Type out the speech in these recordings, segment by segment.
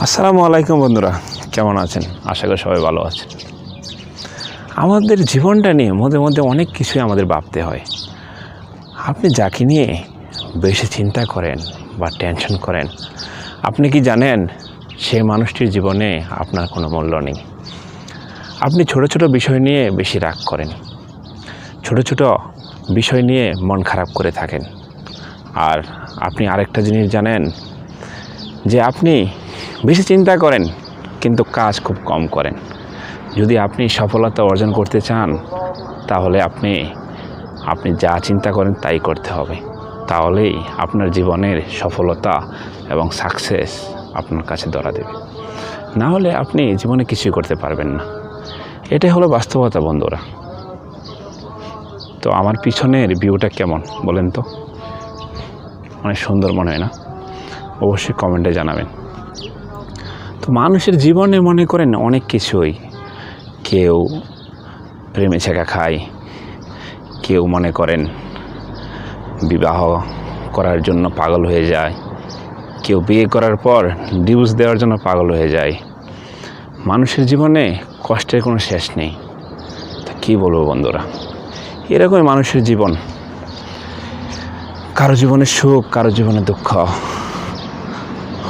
আসসালামু আলাইকুম বন্ধুরা। কেমন আছেন? আশা করি সবাই ভালো আছেন। আমাদের জীবনটা নিয়ে মধ্যে মধ্যে অনেক কিছুই আমাদের ভাবতে হয়। আপনি যাকে নিয়ে বেশি চিন্তা করেন বা টেনশন করেন, আপনি কি জানেন সে মানুষটির জীবনে আপনার কোনো মূল্য নেই। আপনি ছোট ছোট বিষয় নিয়ে বেশি রাগ করেন। ছোট ছোট বিষয় নিয়ে মন খারাপ করে থাকেন। আর আপনি আরেকটা জিনিস জানেন যে আপনি বেশি চিন্তা করেন, কিন্তু কাজ খুব কম করেন। যদি আপনি সফলতা অর্জন করতে চান, তাহলে আপনি আপনি যা চিন্তা করেন তাই করতে হবে। তাহলেই আপনার জীবনের সফলতা এবং সাকসেস আপনার কাছে ধরা দেবে। না হলে আপনি জীবনে কিছুই করতে পারবেন না। এটাই হলো বাস্তবতা বন্ধুরা। তো আমার পিছনের ভিউটা কেমন বলেন তো? অনেক সুন্দর মনে হয় না? অবশ্যই কমেন্টে জানাবেন। তো মানুষের জীবনে মনে করেন অনেক কিছুই। কেউ প্রেমে ছেঁকা খায়, কেউ মনে করেন বিবাহ করার জন্য পাগল হয়ে যায়, কেউ বিয়ে করার পর ডিভোর্স দেওয়ার জন্য পাগল হয়ে যায়। মানুষের জীবনে কষ্টের কোনো শেষ নেই। তা কী বলব বন্ধুরা? এরকমই মানুষের জীবন। কারও জীবনে সুখ, কারও জীবনে দুঃখ।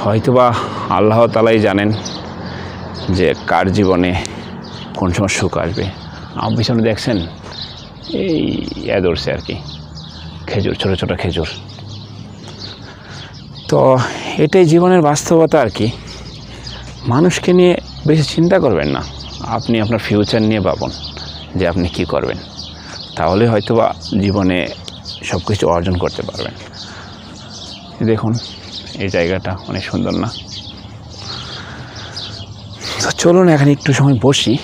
হয়তোবা আল্লাহ তালাই জানেন যে কার জীবনে কোন সময় সুখ আসবে। আমার পিছনে দেখছেন এই ধরছে আর কি, খেজুর, ছোটো ছোটো খেজুর। তো এটাই জীবনের বাস্তবতা আর কি। মানুষকে নিয়ে বেশি চিন্তা করবেন না। আপনি আপনার ফিউচার নিয়ে ভাবুন যে আপনি কি করবেন। তাহলে হয়তোবা জীবনে সব কিছু অর্জন করতে পারবেন। দেখুন এই জায়গাটা অনেক সুন্দর না? তো চলুন এখানে একটু সময় বসি।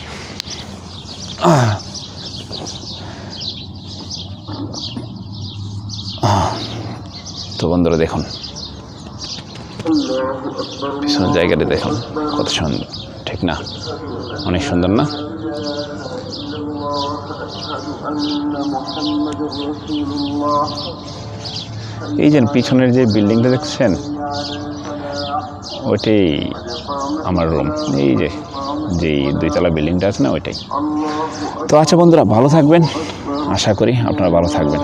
তো বন্ধুরা দেখুন পিছনের জায়গাটা দেখুন কত সুন্দর। ঠিক না? অনেক সুন্দর না? এই যে পিছনের যে বিল্ডিংটা দেখছেন ওইটাই আমার রুম এই যে যে দুইতলা বিল্ডিংটা আছে না, ওইটাই। তো আচ্ছা বন্ধুরা, ভালো থাকবেন। আশা করি আপনারা ভালো থাকবেন।